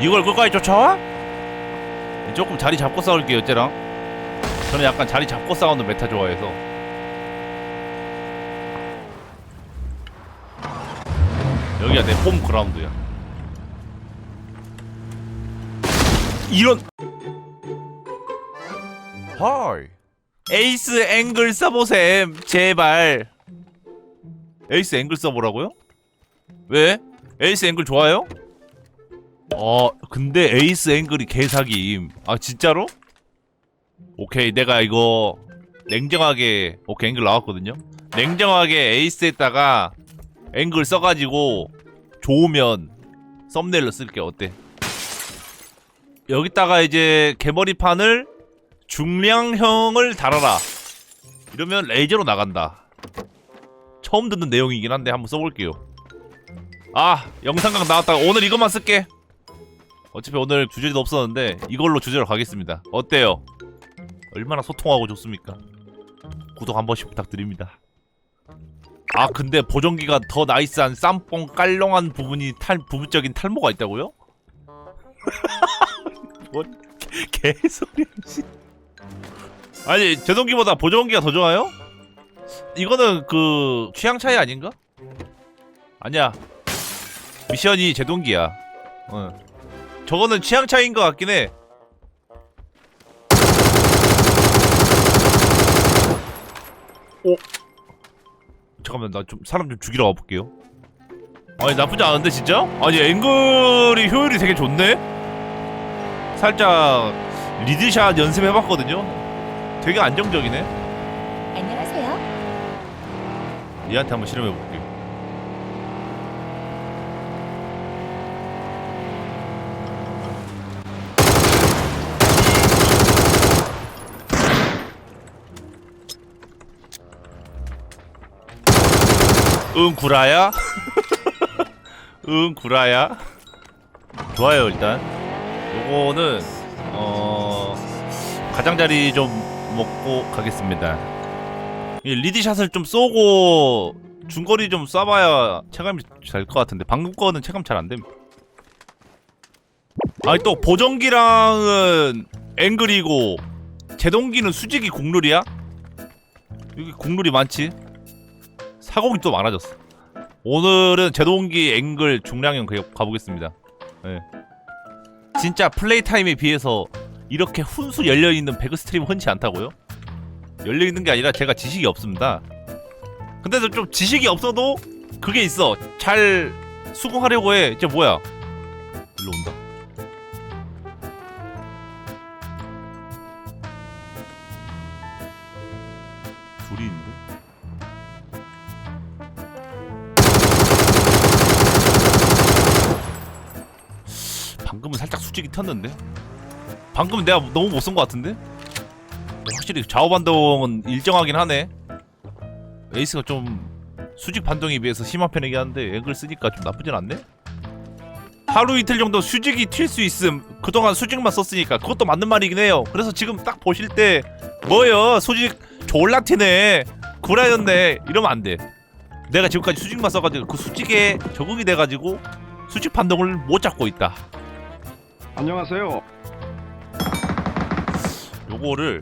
이걸 끝까지 쫓아와? 조금 자리 잡고 싸울게요 쟤랑 저는 약간 자리 잡고 싸우는 메타 좋아해서 여기가 내 홈 그라운드야 이런 헐 에이스 앵글 써보셈 제발 에이스 앵글 써보라고요? 왜? 에이스 앵글 좋아요? 어 근데 에이스 앵글이 개사기임. 아 진짜로? 오케이 내가 이거 냉정하게 오케이 앵글 나왔거든요. 냉정하게 에이스에다가 앵글 써가지고 좋으면 썸네일로 쓸게 어때? 여기다가 이제 개머리판을 중량형을 달아라. 이러면 레이저로 나간다. 처음 듣는 내용이긴 한데 한번 써볼게요. 아 영상각 나왔다가 오늘 이것만 쓸게 어차피 오늘 주제도 없었는데 이걸로 주제로 가겠습니다 어때요? 얼마나 소통하고 좋습니까? 구독 한 번씩 부탁드립니다 아 근데 보정기가 더 나이스한 쌈뽕 깔롱한 부분이 탈 부분적인 탈모가 있다고요? 뭔 개소리야 씨. 아니 제동기보다 보정기가 더 좋아요? 이거는 그 취향 차이 아닌가? 아니야 미션이 제동기야 어. 저거는 취향 차이인 것 같긴 해 오 잠깐만 나 좀 사람 좀 죽이러 가볼게요 아니 나쁘지 않은데 진짜? 아니 앵글이 효율이 되게 좋네? 살짝 리드샷 연습해봤거든요 되게 안정적이네 안녕하세요. 얘한테 한번 실험해볼게요 응 구라야? 응 구라야? 좋아요 일단 요거는 어 가장자리 좀 먹고 가겠습니다 이 리디샷을 좀 쏘고 중거리 좀 쏴봐야 체감이 잘 것 같은데 방금 거는 체감 잘 안 됩니다 아니 또 보정기랑은 앵글이고 제동기는 수직이 국룰이야? 여기 국룰이 많지 사공이 또 많아졌어. 오늘은 제동기 앵글 중량형 가- 가보겠습니다. 예. 진짜 플레이 타임에 비해서 이렇게 훈수 열려있는 배그 스트림 흔치 않다고요? 열려있는 게 아니라 제가 지식이 없습니다. 근데도 좀 지식이 없어도 그게 있어. 잘 수긍하려고 해. 이제 뭐야? 일로 온다. 둘이 있는데? 방금은 살짝 수직이 텄는데? 방금은 내가 너무 못 쓴 것 같은데? 확실히 좌우 반동은 일정하긴 하네. 에이스가 좀 수직 반동에 비해서 심한 편이긴 한데 앵글 쓰니까 좀 나쁘진 않네. 하루 이틀 정도 수직이 튈 수 있음. 그동안 수직만 썼으니까 그것도 맞는 말이긴 해요. 그래서 지금 딱 보실 때 뭐요 수직 졸라 튀네 구라였네 이러면 안 돼. 내가 지금까지 수직만 써가지고 그 수직에 적응이 돼가지고 수직 반동을 못 잡고 있다. 안녕하세요. 요거를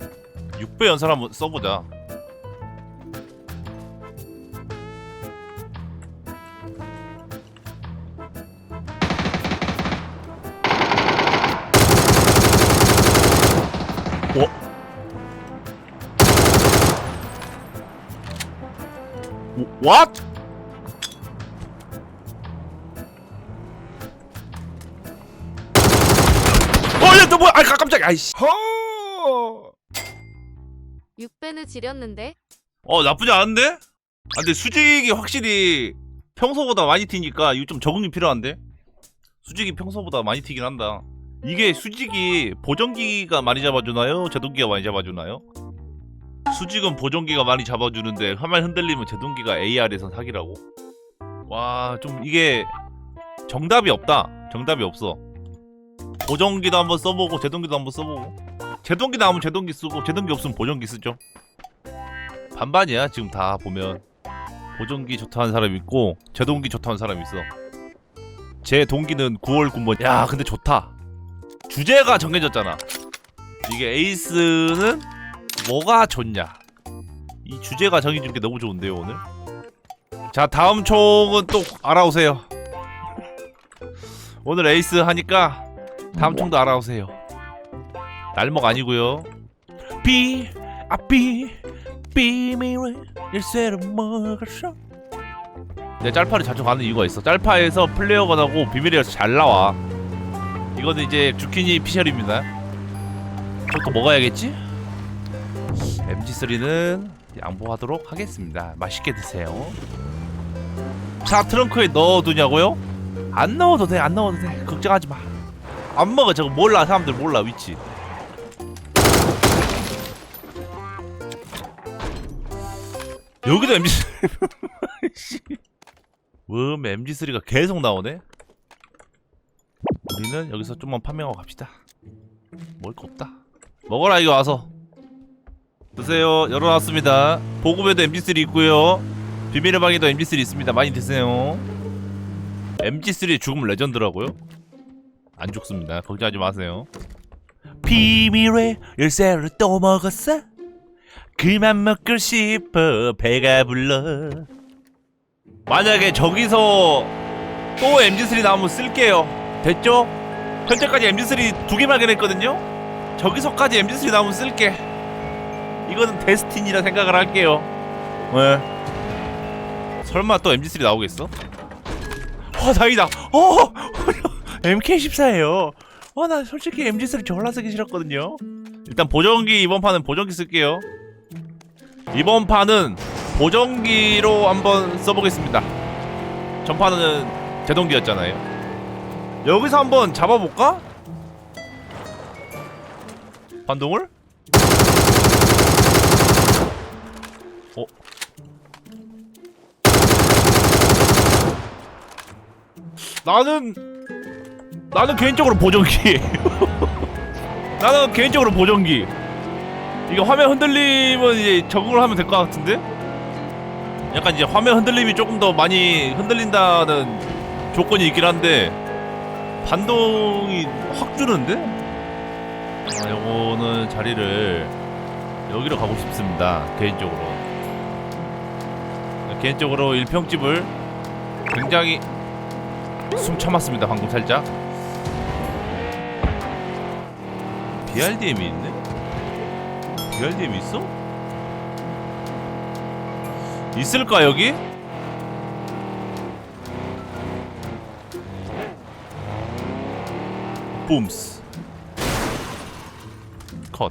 6배 연산 한번 써보자. 어? What? 아, 깜짝이야. 아이씨. 허! 6배는 지렸는데 어 나쁘지 않은데? 아 근데 수직이 확실히 평소보다 많이 튀니까 이거 좀 적응이 필요한데? 수직이 평소보다 많이 튀긴 한다 이게 수직이 보정기가 많이 잡아주나요? 제동기가 많이 잡아주나요? 수직은 보정기가 많이 잡아주는데 화면 흔들리면 제동기가 AR에서 사기라고 와 좀 이게 정답이 없다 정답이 없어 보정기도 한번 써보고 제동기도 한번 써보고 제동기 나오면 제동기 쓰고 제동기 없으면 보정기 쓰죠 반반이야 지금 다 보면 보정기 좋다는 사람 있고 제동기 좋다는 사람 있어 제 동기는 9월 군번. 야, 근데 좋다. 주제가 정해졌잖아. 이게 에이스는 뭐가 좋냐? 이 주제가 정해진 게 너무 좋은데요, 오늘. 자, 다음 총은 또 알아오세요. 오늘 에이스 하니까 다음 총도 알아오세요. 날먹 아니고요. 비, 아 비, 비밀의 열쇠를 먹었어. 내가 짤파를 자주 가는 이유가 있어. 짤파에서 비밀의 열쇠 잘 나와. 이거는 이제 주키니 피셜입니다. 저거 먹어야겠지? MG3는 양보하도록 하겠습니다. 맛있게 드세요. 차 트렁크에 넣어두냐고요? 안 넣어도 돼, 안 넣어도 돼. 걱정하지 마. 안 먹어, 저거 몰라, 사람들 몰라, 위치. 여기도 MG3. 음, MG3가 계속 나오네? 우리는 여기서 좀만 판매하고 갑시다. 먹을 거 없다. 먹어라, 이거 와서. 드세요. 열어놨습니다. 보급에도 MG3 있고요. 비밀의 방에도 MG3 있습니다. 많이 드세요. MG3 죽으면 레전드라고요? 안 죽습니다. 걱정하지 마세요. 비밀의 열쇠를 또 먹었어? 그만 먹고 싶어 배가 불러 만약에 저기서 또 MG3 나오면 쓸게요 됐죠? 현재까지 MG3 두 개 발견했거든요 저기서까지 MG3 나오면 쓸게 이거는 데스티니라 생각을 할게요 네. 설마 또 MG3 나오겠어? 어 다행이다 어 MK14예요 어 나 솔직히 MG3 졸라 쓰기 싫었거든요 일단 보정기 이번 판은 보정기 쓸게요 이번 판은 보정기로 한번 써보겠습니다. 전판은 제동기였잖아요. 여기서 한번 잡아볼까? 반동을? 어? 나는 나는 개인적으로 보정기. 나는 개인적으로 보정기. 이게 화면 흔들림은 이제 적응을 하면 될 것 같은데? 약간 이제 화면 흔들림이 조금 더 많이 흔들린다는 조건이 있긴 한데 반동이 확 주는데? 아, 요거는 자리를 여기로 가고 싶습니다 개인적으로 개인적으로 일평집을 굉장히 숨 참았습니다 방금 살짝 BRDM이 있네? BRDM 있어? 있을까 여기? 붐스 컷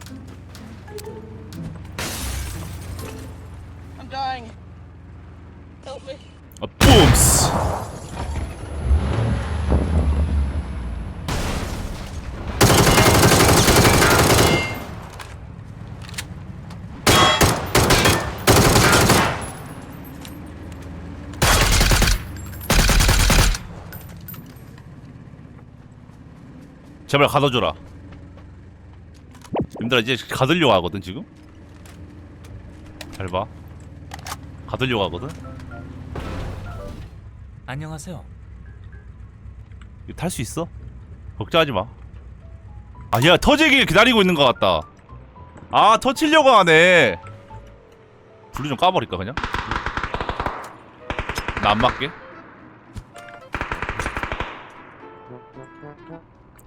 제발 가둬줘라 님들아 이제 가두려고 하거든 지금 잘봐 가두려고 하거든 안녕하세요. 탈 수 있어? 걱정하지 마. 아니야 터지길 기다리고 있는 것 같다. 아 터치려고 하네. 블루 좀 까버릴까 그냥? 나 안 맞게.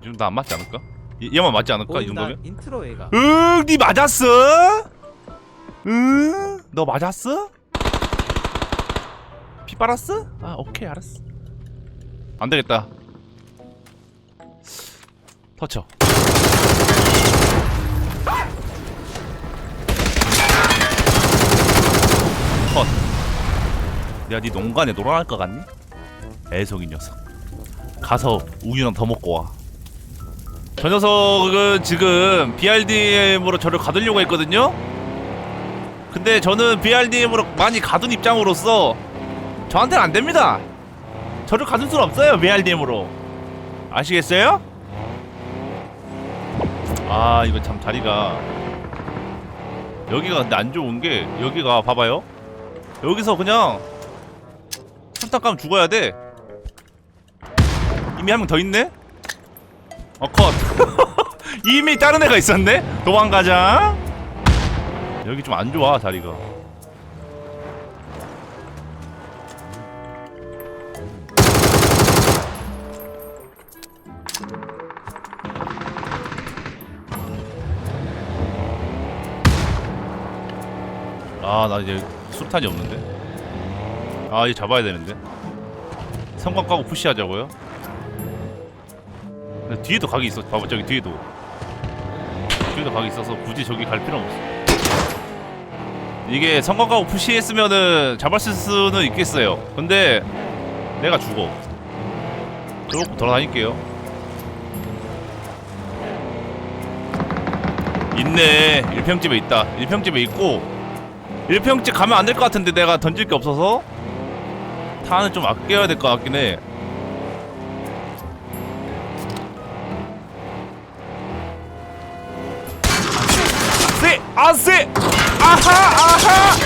지금 나 안 맞지 않을까? 얘, 얘만 맞지 않을까 이 정도면? 인트로애가 응, 니 맞았어? 응, 너 맞았어? 피 빨았어? 아, 오케이, 알았어. 안 되겠다. 터쳐. 컷. 내가 네 농간에 놀아날 것 같니? 애송이 녀석. 가서 우유랑 더 먹고 와. 저 녀석은 지금 BRDM으로 저를 가두려고 했거든요? 근데 저는 BRDM으로 많이 가둔 입장으로서 저한테는 안 됩니다. 저를 가둘 수는 없어요, BRDM으로. 아시겠어요? 아, 이거 참 자리가. 여기가 근데 안 좋은 게, 여기가 봐봐요. 여기서 그냥 술탄 까면 죽어야 돼. 이미 한 명 더 있네? 어컷. 이미 다른 애가 있었네? 도망가자. 여기 좀 안 좋아 자리가. 아나 이제 수탄이 없는데? 아 이제 잡아야 되는데. 성광 까고 푸시하자고요? 뒤에도 각이 있어. 봐봐 저기 뒤에도. 뒤에도 각이 있어서 굳이 저기 갈 필요는 없어. 이게 성광 까고 푸시했으면은 잡았을 수는 있겠어요. 근데 내가 죽어. 조금 돌아다닐게요. 있네. 1평집에 있다. 1평집에 있고 1평집 가면 안 될 것 같은데 내가 던질 게 없어서 탄은 좀 아껴야 될 것 같긴 해 아 세! 아하! 아하!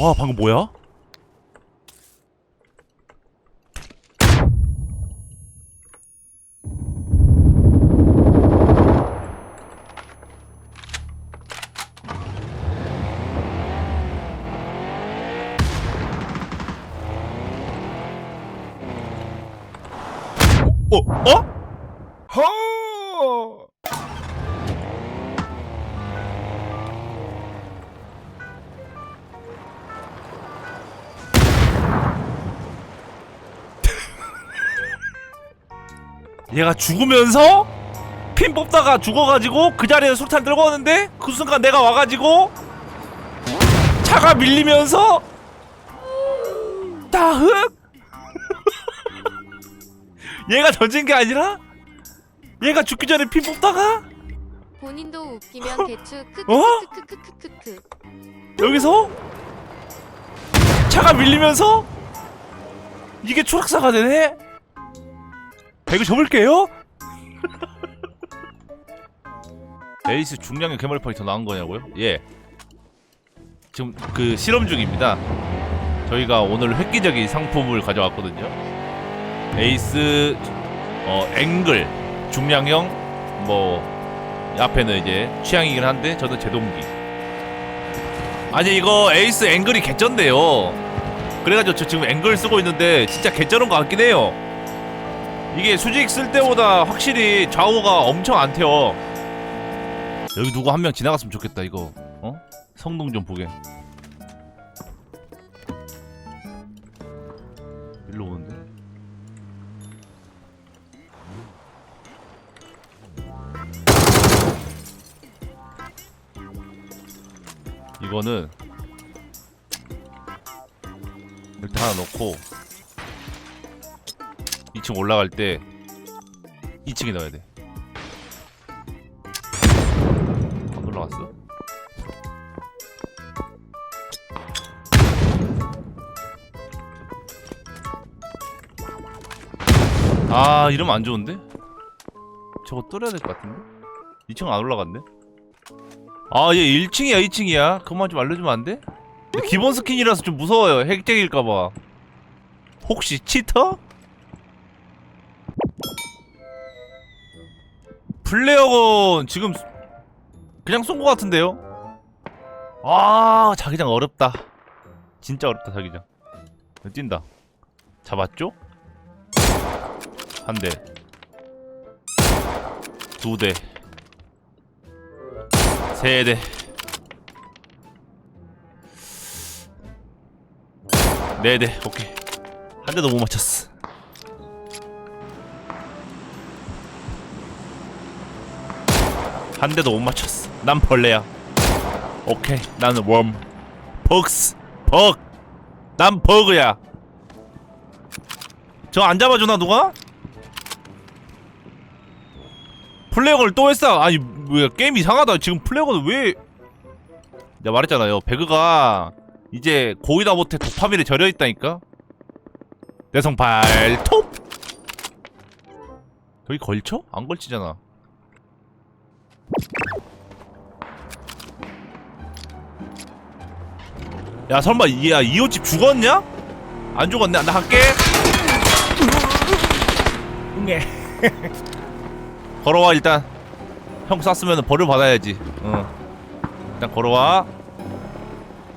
와 방금 뭐야? 어? 어? 허! 얘가 죽으면서 핀 뽑다가 죽어가지고 그 자리에 술탄 들고 오는데 그 순간 내가 와가지고 차가 밀리면서 다흑 얘가 던진 게 아니라 얘가 죽기 전에 피 뽑다가 본인도 웃기면 대충 어? 크크크크크크크. 여기서 차가 밀리면서 이게 초락사가 되네. 배그 접을게요. 에이스 중량의 개머리판이 더 나은 거냐고요? 예. 지금 그 실험 중입니다. 저희가 오늘 획기적인 상품을 가져왔거든요. 에이스 어 앵글 중량형 뭐 앞에는 이제 취향이긴 한데 저는 제동기. 아니 이거 에이스 앵글이 개쩐데요. 그래가지고 저 지금 앵글 쓰고 있는데 진짜 개쩌는 것 같긴 해요. 이게 수직 쓸 때보다 확실히 좌우가 엄청 안 태워. 여기 누구 한 명 지나갔으면 좋겠다 이거. 어? 성능 좀 보게. 이거는 이렇게 하나 넣고 2층 올라갈 때 2층에 넣어야 돼. 안 올라갔어? 아 이러면 안 좋은데? 저거 뚫어야 될 것 같은데? 2층 안 올라갔네? 아, 얘 1층이야, 2층이야. 그만 좀 알려주면 안 돼? 기본 스킨이라서 좀 무서워요. 핵쟁일까봐. 혹시 치터? 플레어건 지금 그냥 쏜 것 같은데요? 아, 자기장 어렵다. 진짜 어렵다, 자기장. 뛴다. 잡았죠? 한 대. 두 대. 세대. 네대. 오케이. 한 대도 못 맞췄어. 한 대도 못 맞췄어. 난 벌레야. 오케이. 나는 웜. 벅스. 벅난 버그야. 저 안 잡아주나 누가? 플래그를 또 했어. 아니 왜 게임 이상하다. 지금 플래그는 왜? 내가 말했잖아요. 배그가 이제 고이다 못해 도파민에 절여 있다니까. 내성 발톱. 여기 걸쳐? 안 걸치잖아. 야 설마 이- 야 이호집 죽었냐? 안 죽었네 나 할게 응애 걸어와 일단 형 쐈으면 벌을 받아야지. 어 일단 걸어와.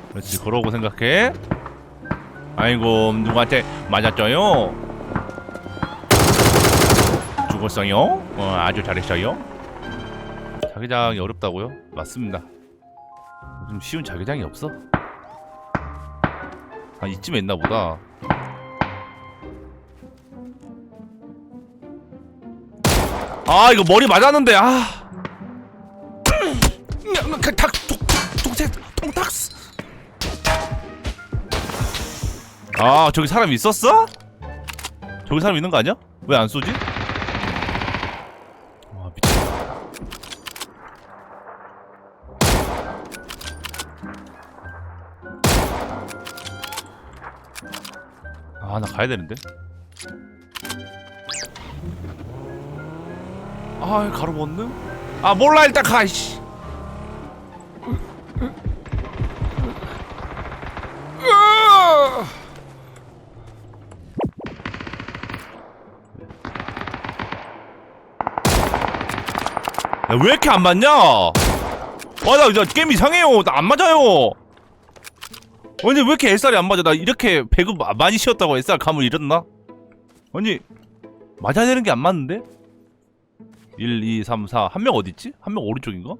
그렇지 걸어오고 생각해. 아이고 누구한테 맞았죠요? 죽었어요? 어 아주 잘했어요. 자기장이 어렵다고요? 맞습니다. 좀 쉬운 자기장이 없어. 아 이쯤에 있나 보다. 아 이거 머리 맞았는데 아 탁, 통, 통색, 통탁스. 아 저기 사람 있었어? 저기 사람 있는 거 아니야? 왜 안 쏘지? 와 미친. 아나 가야 되는데. 아 가로 건능? 아 몰라 일단 가 이씨. 야, 왜 이렇게 안 맞냐? 와, 나, 나 게임 이상해요. 나 안 맞아요. 아니, 왜 이렇게 SR이 안 맞아? 나 이렇게 배급 마- 많이 쉬었다고 SR 감을 잃었나? 아니, 맞아야 되는 게 안 맞는데? 1, 2, 3, 4. 한 명 어딨지? 한 명 오른쪽인가?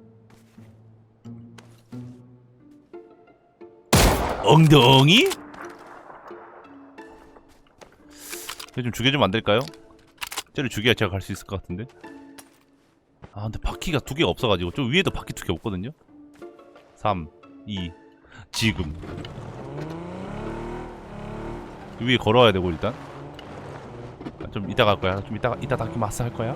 엉덩이? 얘좀 죽여주면 안 될까요? 쟤를 죽여야 제가 갈 수 있을 것 같은데. 아 근데 바퀴가 두 개가 없어가지고 좀 위에도 바퀴 두 개 없거든요 3 2 지금 그 위에 걸어야 되고 일단 아, 좀 이따 갈 거야 좀 이따 이따 다키 마스 할 거야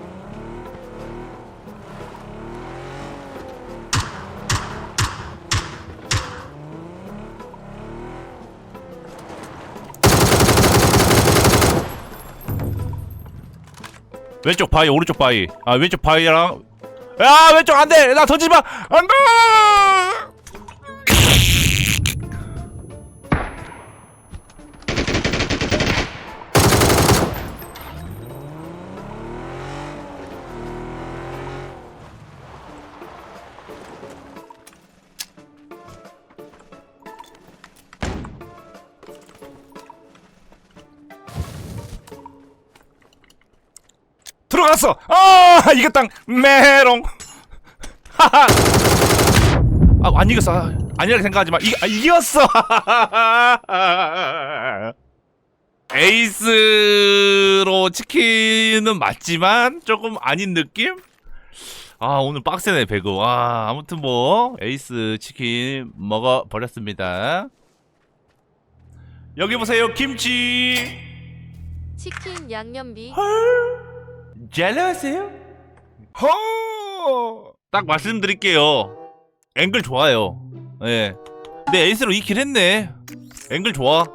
왼쪽 바위 오른쪽 바위. 아 왼쪽 바위랑. 야 왼쪽 안돼! 나 던지마! 안돼 들어갔어. 아 이겼당 메롱. 하하. 아안 이겼어. 아, 아니라고 생각하지 마. 이, 아, 이겼어. 에이스로 치킨은 맞지만 조금 아닌 느낌? 아 오늘 빡세네 배그 와 아무튼 뭐 에이스 치킨 먹어 버렸습니다. 여기 보세요 김치. 치킨 양념비 잘 나왔어요? 허! 딱 말씀드릴게요. 앵글 좋아요. 예. 근데 에이스로 2킬 했네. 앵글 좋아.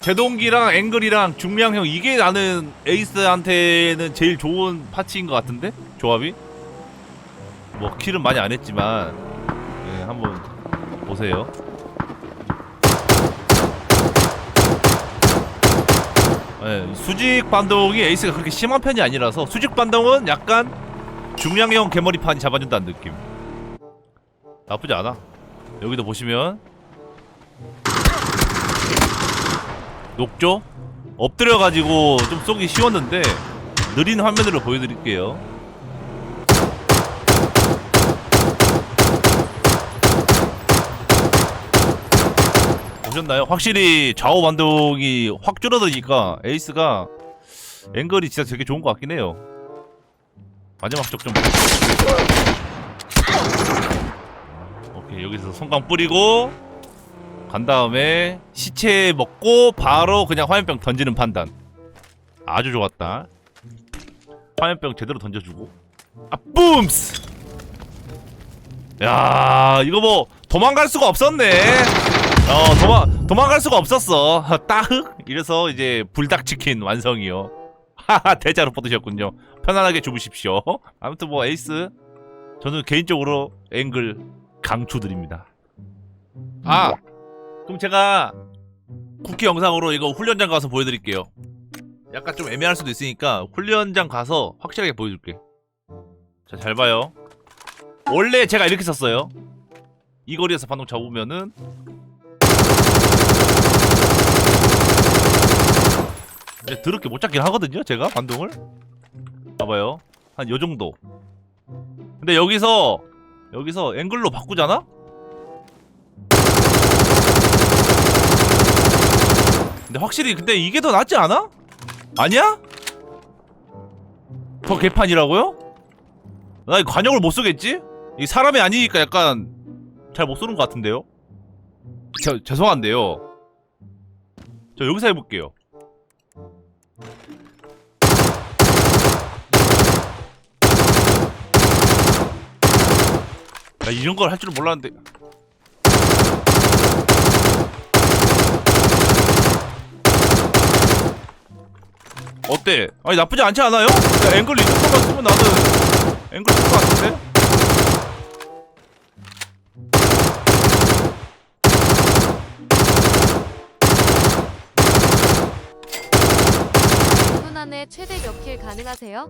제동기랑 앵글이랑 중량형 이게 나는 에이스한테는 제일 좋은 파츠인 것 같은데? 조합이? 뭐 킬은 많이 안 했지만 예, 한번 보세요. 예, 수직 반동이 에이스가 그렇게 심한 편이 아니라서 수직 반동은 약간 중량형 개머리판이 잡아준다는 느낌. 나쁘지 않아. 여기도 보시면 녹죠? 엎드려가지고 좀 쏘기 쉬웠는데 느린 화면으로 보여드릴게요. 보셨나요? 확실히 좌우 반동이 확 줄어드니까 에이스가 앵글이 진짜 되게 좋은 것 같긴 해요. 마지막 쪽 좀. 오케이 여기서 성광 뿌리고 간 다음에 시체 먹고 바로 그냥 화염병 던지는 판단. 아주 좋았다. 화염병 제대로 던져주고. 아 뿜스. 야 이거 뭐 도망갈 수가 없었네. 어 도망 도망갈 수가 없었어. 따흑 이래서 이제 불닭 치킨 완성이요. 하하 대자로 뽑으셨군요. 편안하게 주무십시오. 아무튼 뭐 에이스 저는 개인적으로 앵글 강추드립니다. 아 그럼 제가 쿠키 영상으로 이거 훈련장 가서 보여드릴게요. 약간 좀 애매할 수도 있으니까 훈련장 가서 확실하게 보여줄게. 자 잘 봐요. 원래 제가 이렇게 썼어요. 이 거리에서 반동 잡으면은 근데 더럽게 못 잡긴 하거든요 제가 반동을 봐봐요 한 요정도 근데 여기서 여기서 앵글로 바꾸잖아? 근데 확실히 근데 이게 더 낫지 않아? 아니야? 더 개판이라고요? 나 이 관역을 못 쏘겠지? 이 사람이 아니니까 약간 잘 못 쏘는 것 같은데요? 저, 죄송한데요 저 여기서 해볼게요 나 이런 걸 할 줄 몰랐는데. 어때? 아니 나쁘지 않지 않아요? 앵글 리조퍼만 쓰면 나는 앵글 쓸것 같은데? 안에 최대 몇 킬 가능하세요?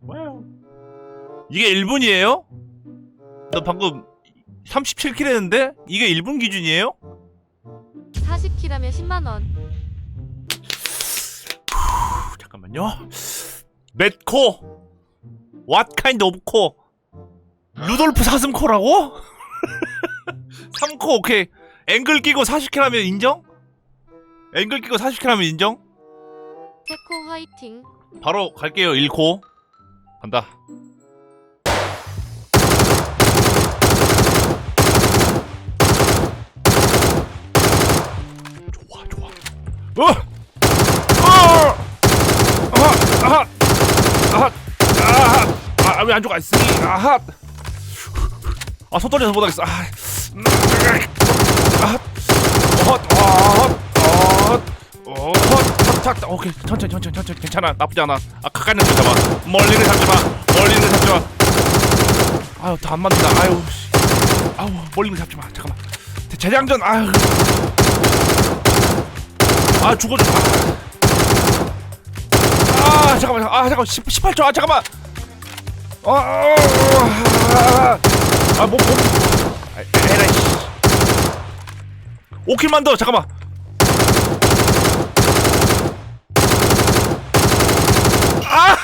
뭐야 이게 1분이에요? 나 방금 37킬 했는데? 이게 1분 기준이에요? 40킬 하면 10만원 잠깐만요 맷코 What kind of 코? 루돌프 사슴코라고? 3코 오케이 앵글 끼고 40킬 하면 인정? 앵글 끼고 40킬 하면 인정? 세코 화이팅 바로 갈게요 1코 간다 아 왜안 죽어? 쓰기! 아하! 아, 손 아, 떨려서 못하겠어. 아헛헛헛헛헛헛 오케이. 천천히, 천천히, 천천히. 괜찮아. 나쁘지 않아. 아, 가까이는 잡아. 멀리는 잡지 마. 멀리는 잡지 마. 아유, 다 안 맞는다. 아유, 아우, 멀리는 잡지 마. 잠깐만. 재장전! 아유. 아 죽어 죽어. 아 잠깐만 아 잠깐만. 10, 18초. 아 잠깐만. 아아아뭐뭐. 아, 에라이 씨. 5킬만 더. 잠깐만. 아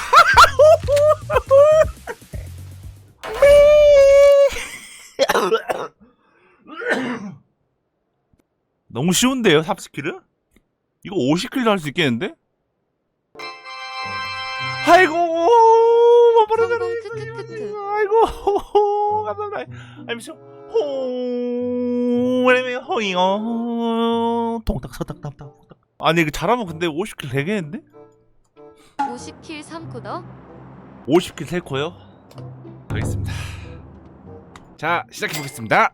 너무 쉬운데요 삽스킬은? 이거 50킬도 할 수 있겠는데? 아이고, 뭐 성공 크크크크. 아이고, 감사합니다. 아니면서 호, 왜냐면 호잉어, 서딱 딱딱 동딱. 아니 이거 잘하면 근데 50킬 되겠는데? 50킬 3코더 50킬 셀코요? 가겠습니다. 자 시작해 보겠습니다.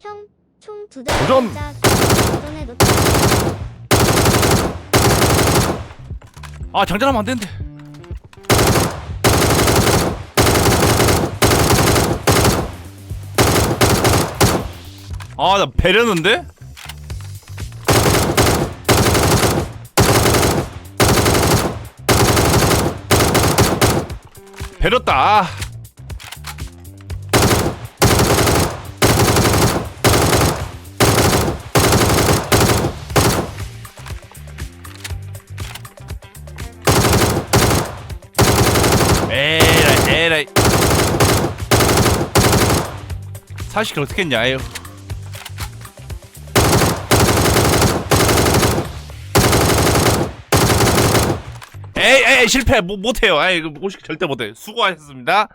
형, 총두 대. 도전! 도전해 놓자. 아 장전하면 안 되는데. 아 나 배렸는데? 배렸다. 40킬 어떻게 했냐 아유 에이 에이 실패. 못, 못해요. 아이 이거 50킬 절대 못해. 수고하셨습니다.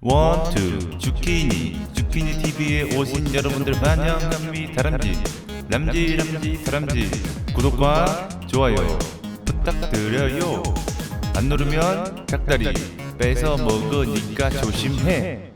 원투 주키니. 주키니 TV에 오신 여러분들 환영합니다. 다람쥐. 람쥐 람쥐 다람쥐. 구독과 좋아요 부탁드려요. 안 누르면 닭다리 뺏어 먹으니까 조심해